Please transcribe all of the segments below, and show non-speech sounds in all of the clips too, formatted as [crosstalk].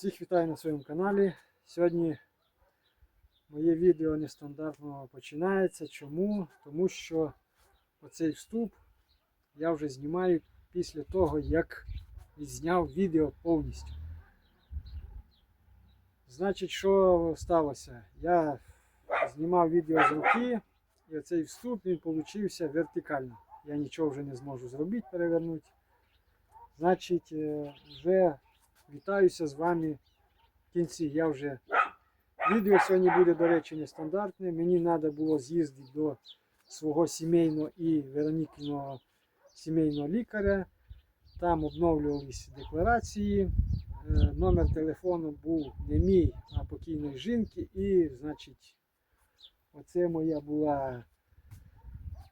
Всіх вітаю на своєму каналі. Сьогодні моє відео нестандартно починається. Чому? Тому що оцей вступ я вже знімаю після того, як відзняв відео повністю. Значить, що сталося? Я знімав відео з руки, і оцей вступ він получився вертикально. Я нічого вже не зможу зробити, перевернути. Значить, е, вже вітаюся з вами в кінці. Я вже відео сьогодні буде, до речі, нестандартне. Мені треба було з'їздити до свого сімейного і Веронікиного сімейного лікаря. Там обновлювались декларації. Е, Номер телефону був не мій, а покійної жінки. І, значить, оце моя була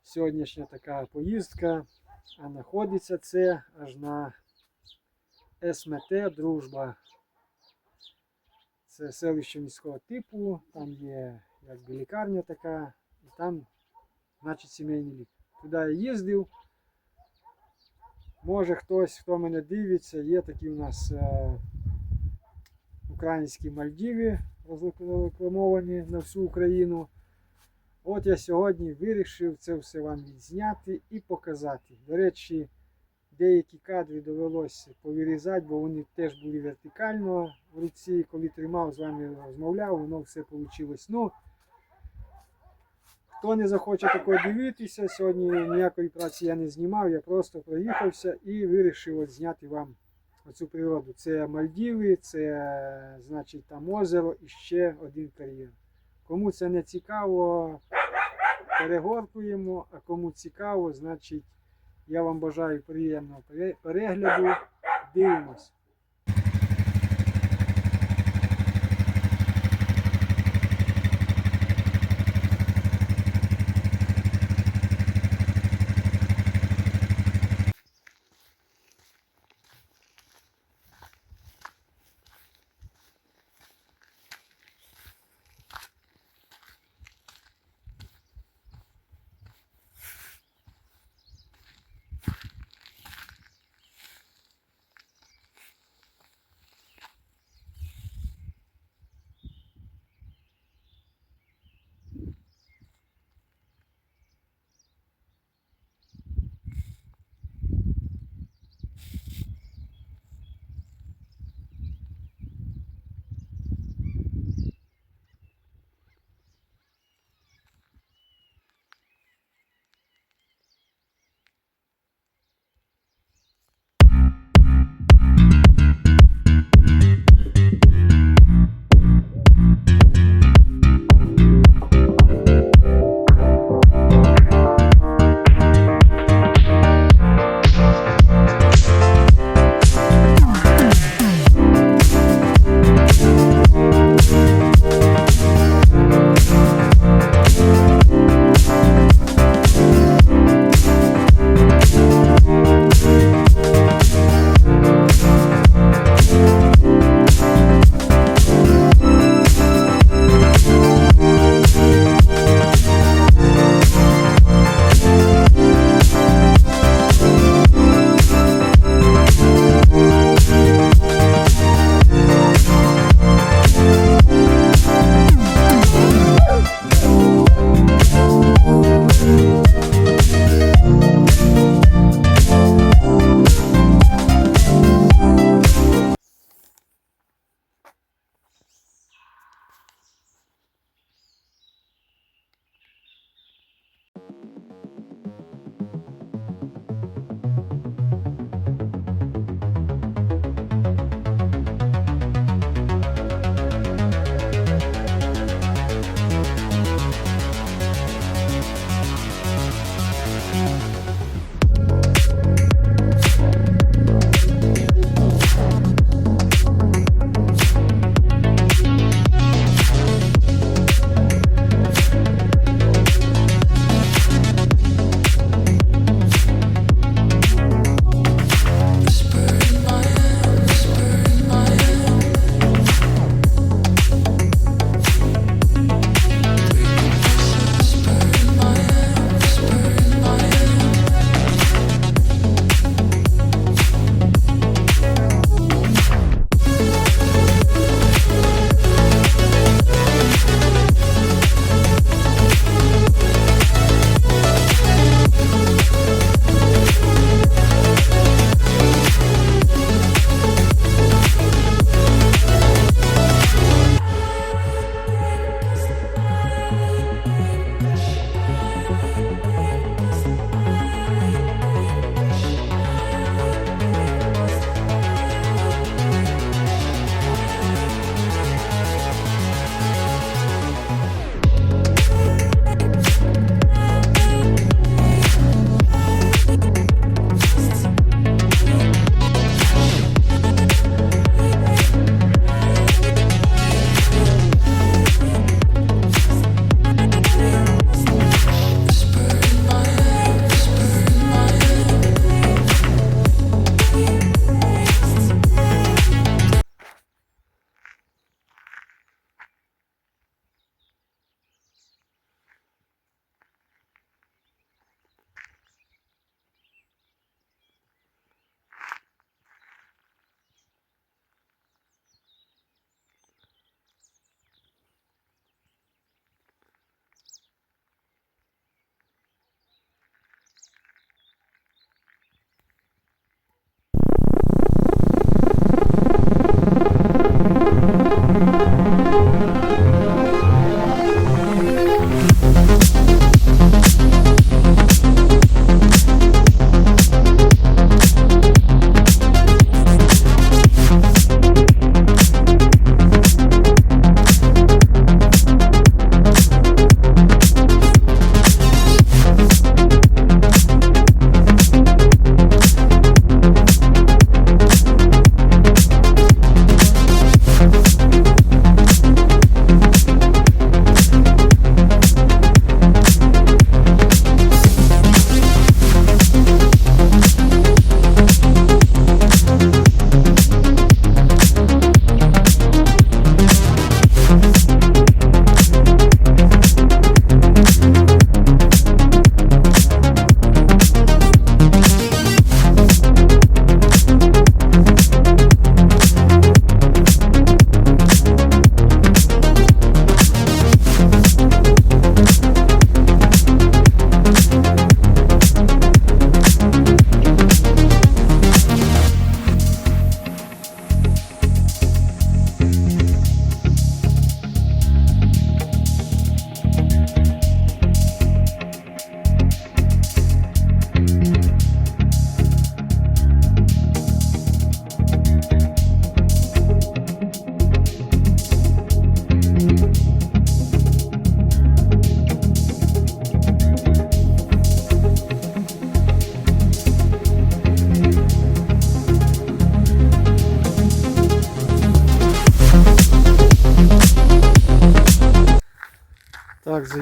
сьогоднішня така поїздка. А знаходиться це аж на СМТ Дружба. Це селище міського типу, там є якби лікарня така, і там, значить, сімейний лікар. Туди я їздив. Може хтось, хто мене дивиться, є такі у нас е, українські Мальдіви розрекламовані на всю Україну. От я сьогодні вирішив це все вам відзняти і показати. До речі, деякі кадри довелося повирізати, бо вони теж були вертикально в руці. Коли тримав, з вами розмовляв, воно все вийшло. Ну, хто не захоче такого дивитися, сьогодні ніякої праці я не знімав, я просто проїхався і вирішив от зняти вам оцю природу. Це Мальдіви, це значить там озеро і ще один кар'єр. Кому це не цікаво, перегоркуємо, а кому цікаво, значить я вам бажаю приємного перегляду. Дивимось.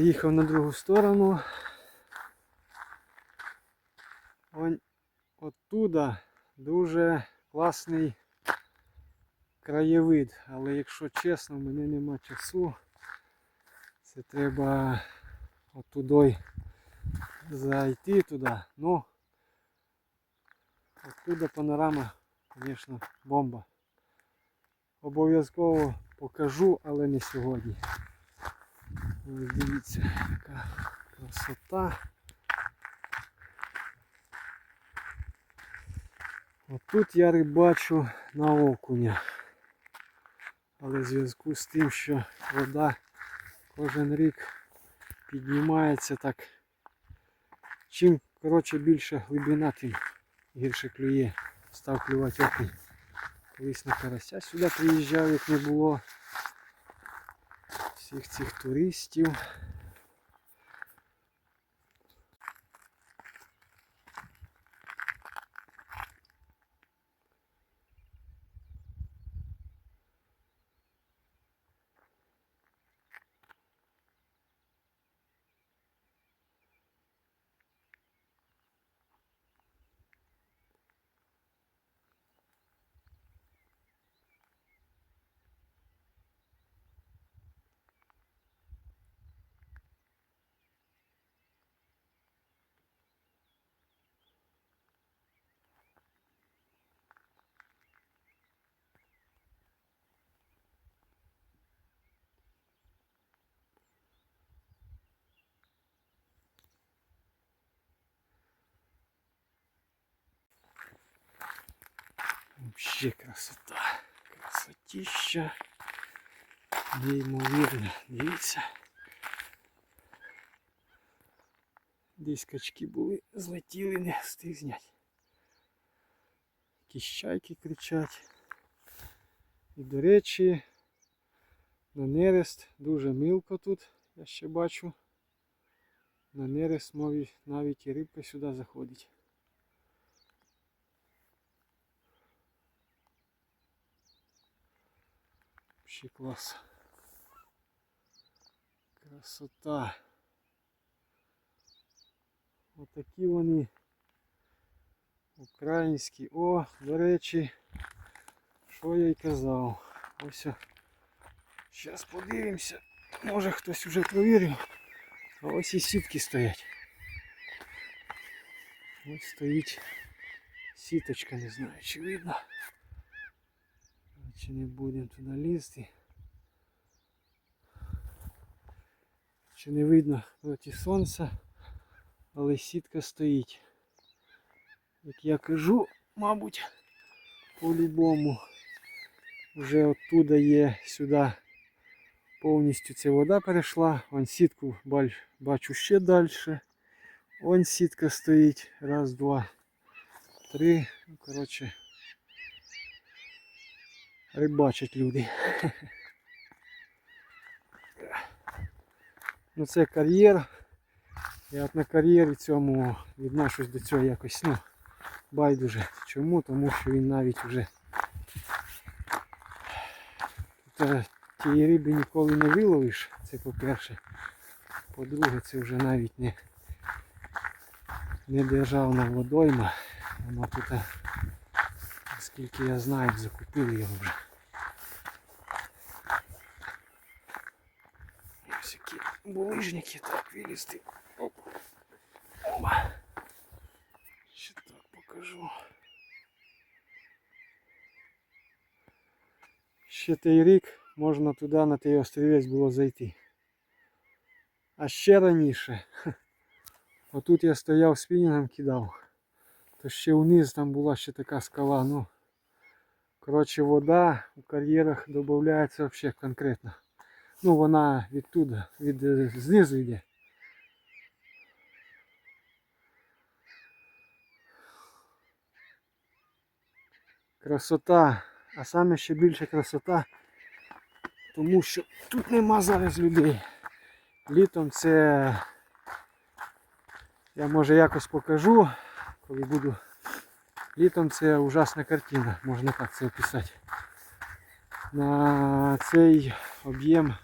Заїхав на другу сторону. Вон оттуда дуже класний краєвид, але якщо чесно, в мене нема часу. Це треба оттудой зайти туди. Ну, оттуда панорама, звісно, бомба. Обов'язково покажу, але не сьогодні. Ось дивіться, яка красота. Отут я рибачу на окуня. Але в зв'язку з тим, що вода кожен рік піднімається так. Чим коротше більше глибина, тим гірше клює. Став клювати окунь. Колись на карася сюди приїжджав, як не було всіх цих туристів. Вообще красота. Красотища. Неймовірно. Дивіться. Десь качки були, злетіли, не встиг зняти. Якісь чайки кричать. І до речі, на нерест дуже милко тут, я ще бачу. На нерест мові навіть і рибка сюди заходить. Вообще клас. Красота. Отакі вони українські. О, до речі, що я й казав. Ось. Зараз подивимося. Може хтось вже провірив. А ось і сітки стоять. Ось стоїть сіточка, не знаю, чи видно. Чи не будемо туди лізти. Чи не видно проти сонця, але сітка стоїть. Як я кажу, мабуть, по-любому вже оттуда є сюди повністю ця вода перейшла. Вон сітку бачу ще далі. Вон сітка стоїть. Раз, два, три. Ну, коротше, рибачать люди. Ну це кар'єр. Я от на кар'єрі цьому відношусь до цього якось, ну, байдуже. Чому? Тому що він навіть вже е, тієї риби ніколи не виловиш, це по-перше. По-друге, це вже навіть не, не державна водойма. Воно тут, е, наскільки я знаю, закупили його вже. які булижники, так, вилізти. Оп. Оба. Ще так покажу. Ще той рік можна туди на той острівець було зайти. А ще раніше. [laughs] Отут я стояв спінінгом кидав. То ще вниз там була ще така скала. Ну, коротше, вода у кар'єрах додається взагалі конкретно. Ну вона відтуда, від е, знизу йде. Красота. А саме ще більше красота, тому що тут нема зараз людей. Літом це я може якось покажу, коли буду. Літом це ужасна картина, можна так це описати. На цей об'єм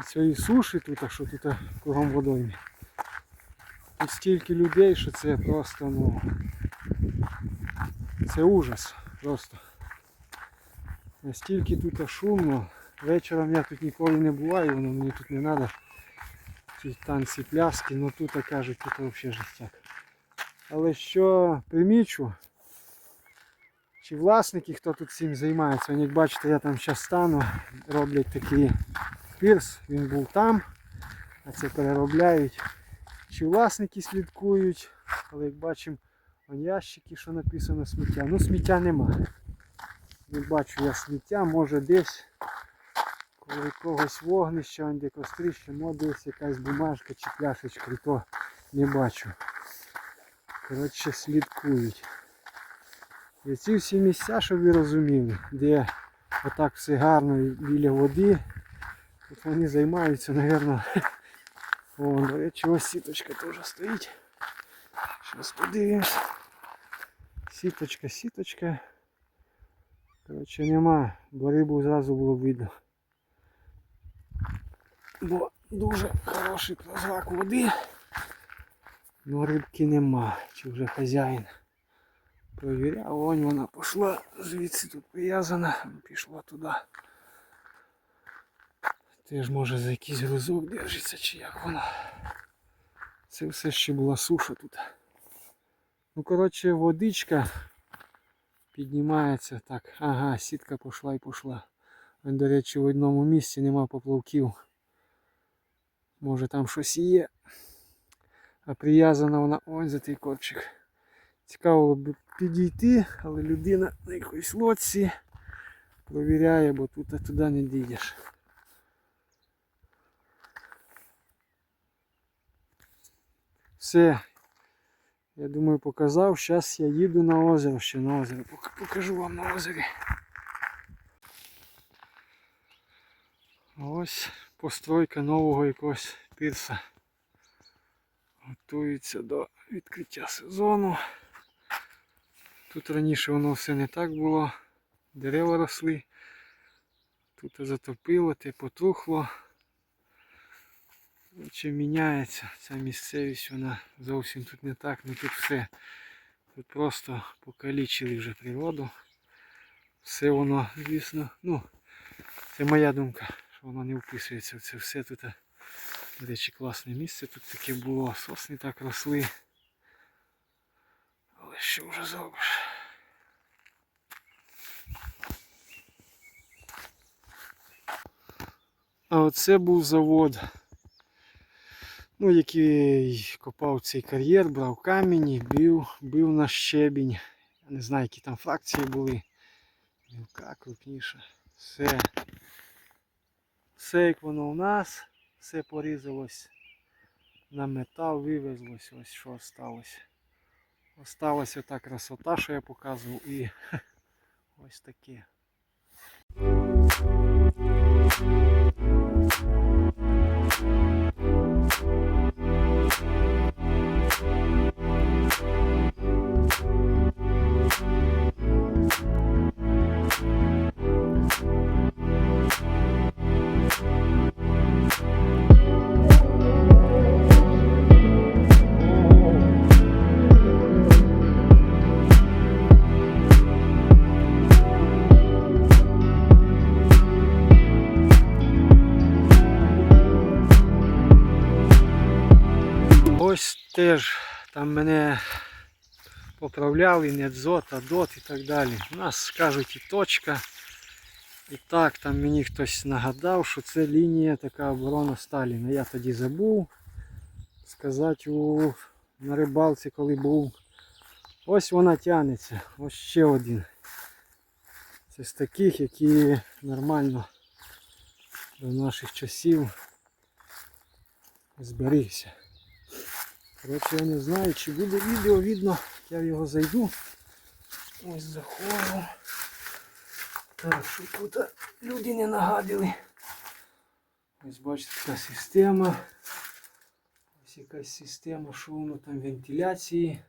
цієї суші тут, а що тут кругом водоймі. Тут стільки людей, що це просто, ну. Це ужас просто. Настільки тут шумно. Вечором я тут ніколи не буваю, воно мені тут не треба. Ці танці пляски, ну тут кажуть, тут взагалі жестяк. Але що примічу, чи власники, хто тут цим займається, як бачите, я там зараз стану, роблять такий пірс, він був там, а це переробляють. Чи власники слідкують, але як бачимо, ящики, що написано сміття. Ну сміття нема. Не бачу я сміття, може десь коли якогось вогнища, де кострище, може десь якась бумажка чи пляшечка, то не бачу. Коротше, слідкують. І ці всі місця, щоб ви розуміли, де отак все гарно біля води, тут вони займаються, мабуть, о, до речі, ось сіточка теж стоїть. Щас подивимось. Сіточка, сіточка. Коротше, нема, бо рибу зразу було видно. Бо дуже хороший прозрак води. Но рибки нема. Чи вже хазяїн провіряв, вон вона пішла, звідси тут прив'язана, пішла туди. Теж може за якийсь грузок держиться чи як вона. Це все ще була суша тут. Ну коротше водичка піднімається так. Ага, сітка пішла і пішла. Вон, До речі, в одному місці нема поплавків. Може там щось є. А прив'язана вона ось за той корчик. Цікаво б підійти, але людина на якоїсь лодці провіряє, бо тут туди не дійдеш. Все. Я думаю, показав. Зараз я їду на озеро, ще на озеро. Покажу вам на озері. Ось постройка нового якогось пірса. Готується до відкриття сезону. Тут раніше воно все не так було. Дерева росли. Тут затопило, те потрухло. Коротше, міняється ця місцевість, вона зовсім тут не так, ну тут все. Тут просто покалічили вже природу. Все воно, звісно, ну, це моя думка, що воно не вписується це все тут. До речі, класне місце тут таке було, сосни так росли. Але що вже зробиш? А оце був завод ну, який копав цей кар'єр, брав камінь, бив, бив на щебінь. Я не знаю, які там фракції були. Мілка крупніша. Все. Все як воно у нас, все порізалось на метал, вивезлось, ось що осталось. Осталась ота красота, що я показував, і [laughs] ось таке. Теж там мене поправляли, не дзот, а дот і так далі. У нас кажуть і точка. І так, там мені хтось нагадав, що це лінія така оборона Сталіна. Я тоді забув сказати у, на рибалці, коли був. Ось вона тягнеться. Ось ще один. Це з таких, які нормально до наших часів зберігся. Коротше, я не знаю, чи буде відео видно, я в його зайду. Ось заходжу. Так, щоб тут люди не нагадили. Ось бачите, така система. Ось якась система, що воно там вентиляції.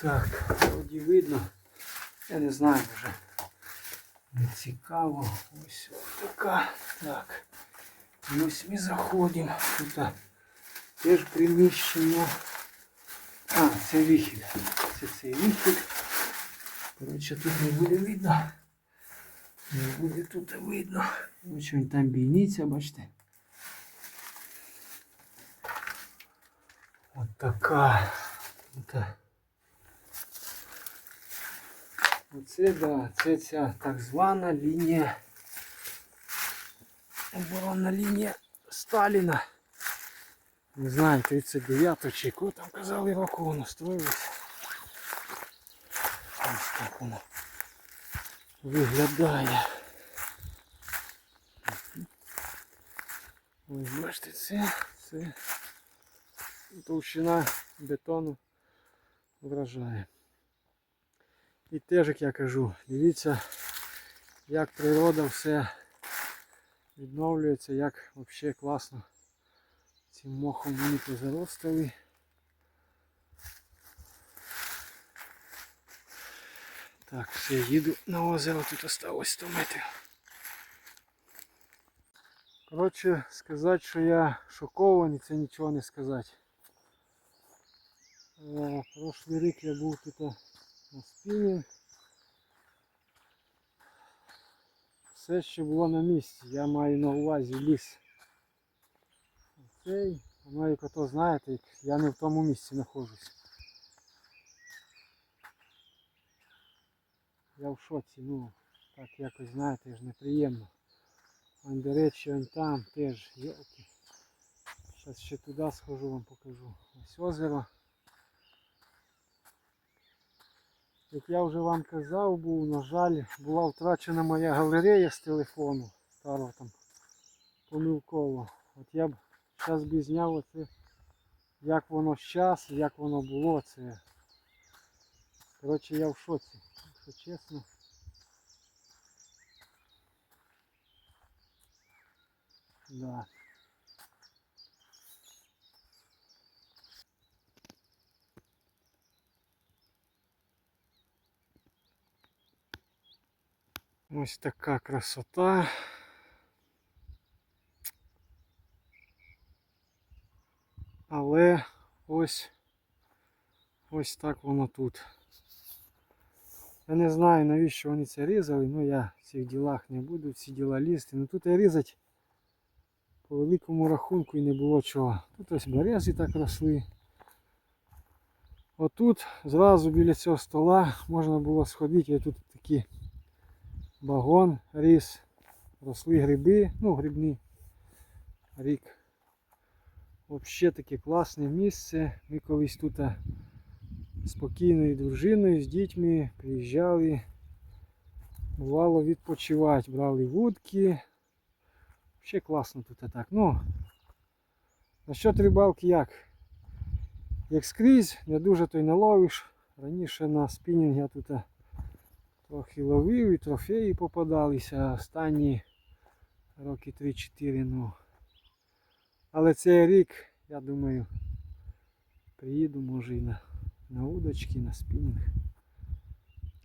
Так, вроді видно. Я не знаю вже. Не цікаво. Ось така. Так. І ось ми заходимо. Тут теж приміщення. А, це вихід. Це цей вихід. Коротше, тут не буде видно. Не буде тут видно. Він там бійниця, бачите. От така. Оце, да, це ця так звана лінія. Оборонна лінія Сталіна. Не знаю, 39 чи яку там казали року воно строїлося. Ось так воно виглядає. Ось бачите, це, це товщина бетону вражає. І теж, як я кажу, дивіться, як природа все відновлюється, як взагалі класно цим мохом вони позаростали. Так, все, їду на озеро, тут осталось 100 метрів. Коротше, сказати, що я шокований, це нічого не сказати. Е, Прошлий рік я був тут на спінінг. Все ще було на місці, я маю на увазі ліс. Цей, воно як ото знаєте, як я не в тому місці знаходжусь. Я в шоці, ну, так якось знаєте, ж неприємно. Вон, до речі, он там теж, йолки. Зараз ще туди схожу, вам покажу. Ось озеро. Як я вже вам казав, був, на жаль, була втрачена моя галерея з телефону старого там помилково. От я б зараз би зняв оце, як воно зараз, як воно було. Це. Коротше, я в шоці, якщо чесно. Да. Ось така красота. Але ось ось так воно тут. Я не знаю навіщо вони це різали, ну я в цих ділах не буду, в ці діла лізти. Ну тут я різати по великому рахунку і не було чого. Тут ось берези так росли. Отут зразу біля цього стола можна було сходити, і тут такі багон ріс, росли гриби, ну грибні рік. Взагалі таке класне місце. Ми колись тут спокійною дружиною з дітьми приїжджали, бувало відпочивати, брали вудки. Взагалі класно тут так. Ну, насчет рибалки як? Як скрізь, не дуже то й наловиш. Раніше на спінінг я тут трохи ловив і трофеї попадалися, останні роки 3-4. ну. Але цей рік, я думаю, приїду може і на, на удочки, на спінінг.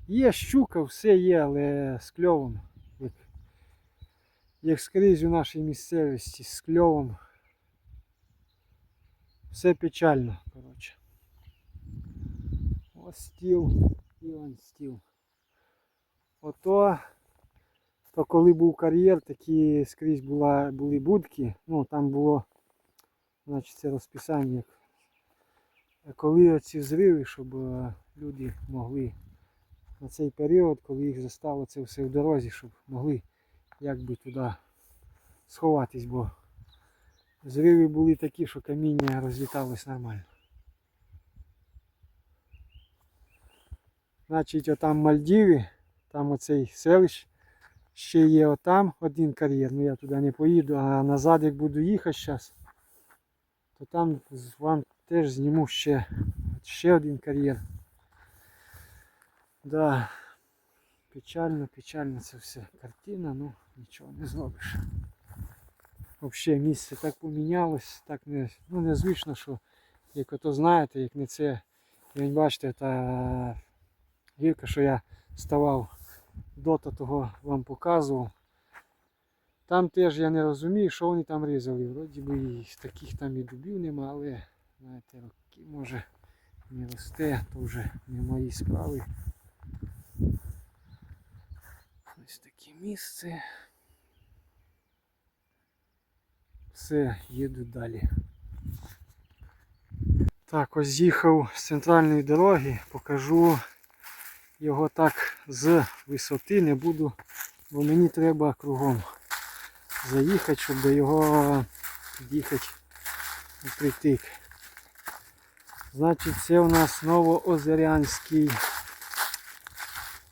Є щука, все є, але з кльовом. Як, як скрізь у нашій місцевості з кльовом. Все печально, коротше. Ось стіл і он стіл. Ото, то коли був кар'єр, такі скрізь була, були будки, ну там було значить це розписання. Коли оці взриви, щоб е, люди могли на цей період, коли їх застало це все в дорозі, щоб могли якби туди сховатись, бо зриви були такі, що каміння розліталось нормально. Значить, отам Мальдіви, там оцей селищ, ще є отам один кар'єр, ну я туди не поїду, а назад як буду їхати зараз, то там вам теж зніму ще, ще один кар'єр. Да. Печально, печально це все. Картина, ну нічого не зробиш. Взагалі місце так помінялось, так не, ну, незвично, що як ото знаєте, як не це, як бачите, та гірка, що я ставав дота того вам показував. Там теж я не розумію, що вони там різали. Вроді би і таких там і дубів нема, але знаєте, роки може не росте, то вже не мої справи. Ось таке місце. Все, їду далі. Так, ось з'їхав з центральної дороги, покажу його так з висоти, не буду, бо мені треба кругом заїхати, щоб до його під'їхати впритик. Значить, це у нас новоозерянський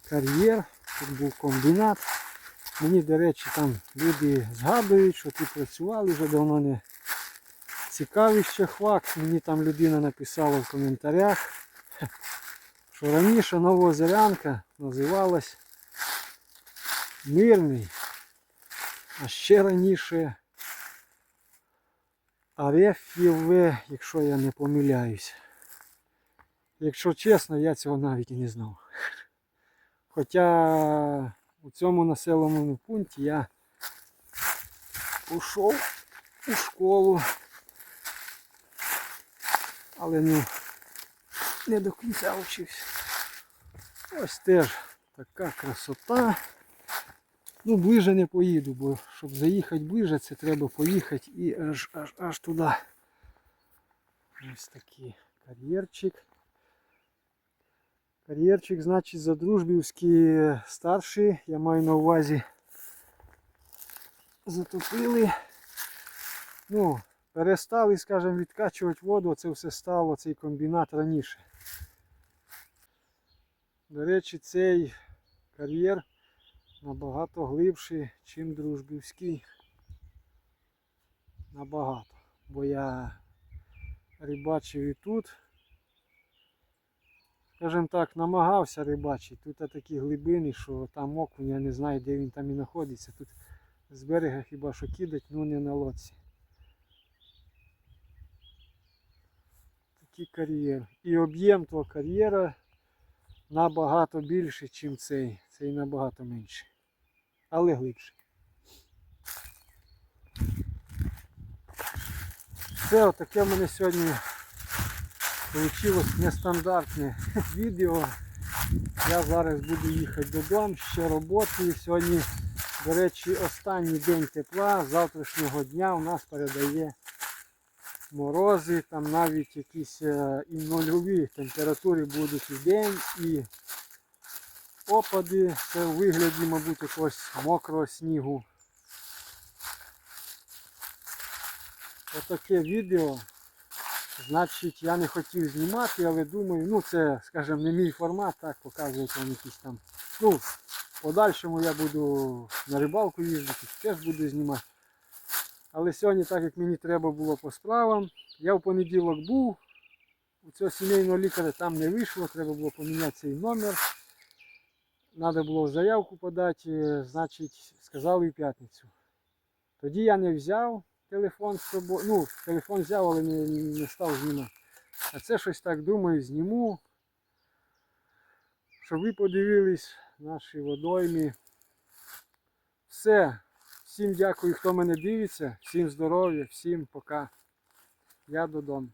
кар'єр. Тут був комбінат. Мені, до речі, там люди згадують, що тут працювали вже давно не цікавий ще факт. Мені там людина написала в коментарях, що раніше Новоозерянка називалась Мирний, а ще раніше Ареф'єве, якщо я не помиляюсь. Якщо чесно, я цього навіть і не знав. Хоча у цьому населеному пункті я пішов у школу, але ну, не до кінця вчився. Ось теж така красота. Ну, ближе не поїду, бо щоб заїхати ближе, це треба поїхати і аж аж аж туди. Ось такий кар'єрчик. Кар'єрчик, значить, задружбівський старший, я маю на увазі. Затопили. Ну, перестали, скажімо, відкачувати воду, це все стало, цей комбінат раніше. До речі, цей кар'єр набагато глибший, ніж дружбівський. Набагато. Бо я рибачив і тут. Скажімо так, намагався рибачити. Тут такі глибини, що там окунь, я не знаю, де він там і знаходиться. Тут з берега хіба що кидать, ну не на лодці. Такий кар'єр. І об'єм того кар'єра набагато більший, ніж цей. Цей набагато менший. Але глибший. Все, отаке в мене сьогодні вийшло нестандартне [laughs] відео. Я зараз буду їхати додому, ще роботи. Сьогодні, до речі, останній день тепла. Завтрашнього дня у нас передає морози, там навіть якісь е, і нульові температури будуть і день, і опади. Це у вигляді, мабуть, якогось мокрого снігу. Отаке відео. Значить, я не хотів знімати, але думаю, ну це, скажімо, не мій формат, так, показувати вам якісь там. Ну, в подальшому я буду на рибалку їздити, теж буду знімати. Але сьогодні, так як мені треба було по справам, я в понеділок був, у цього сімейного лікаря там не вийшло, треба було поміняти цей номер. Треба було заявку подати, значить, сказали в п'ятницю. Тоді я не взяв телефон з собою. Ну, телефон взяв, але не, не став знімати. А це щось так думаю, зніму. Щоб ви подивились наші водоймі. Все. Всім дякую, хто мене дивиться. Всім здоров'я, всім пока. Я додому.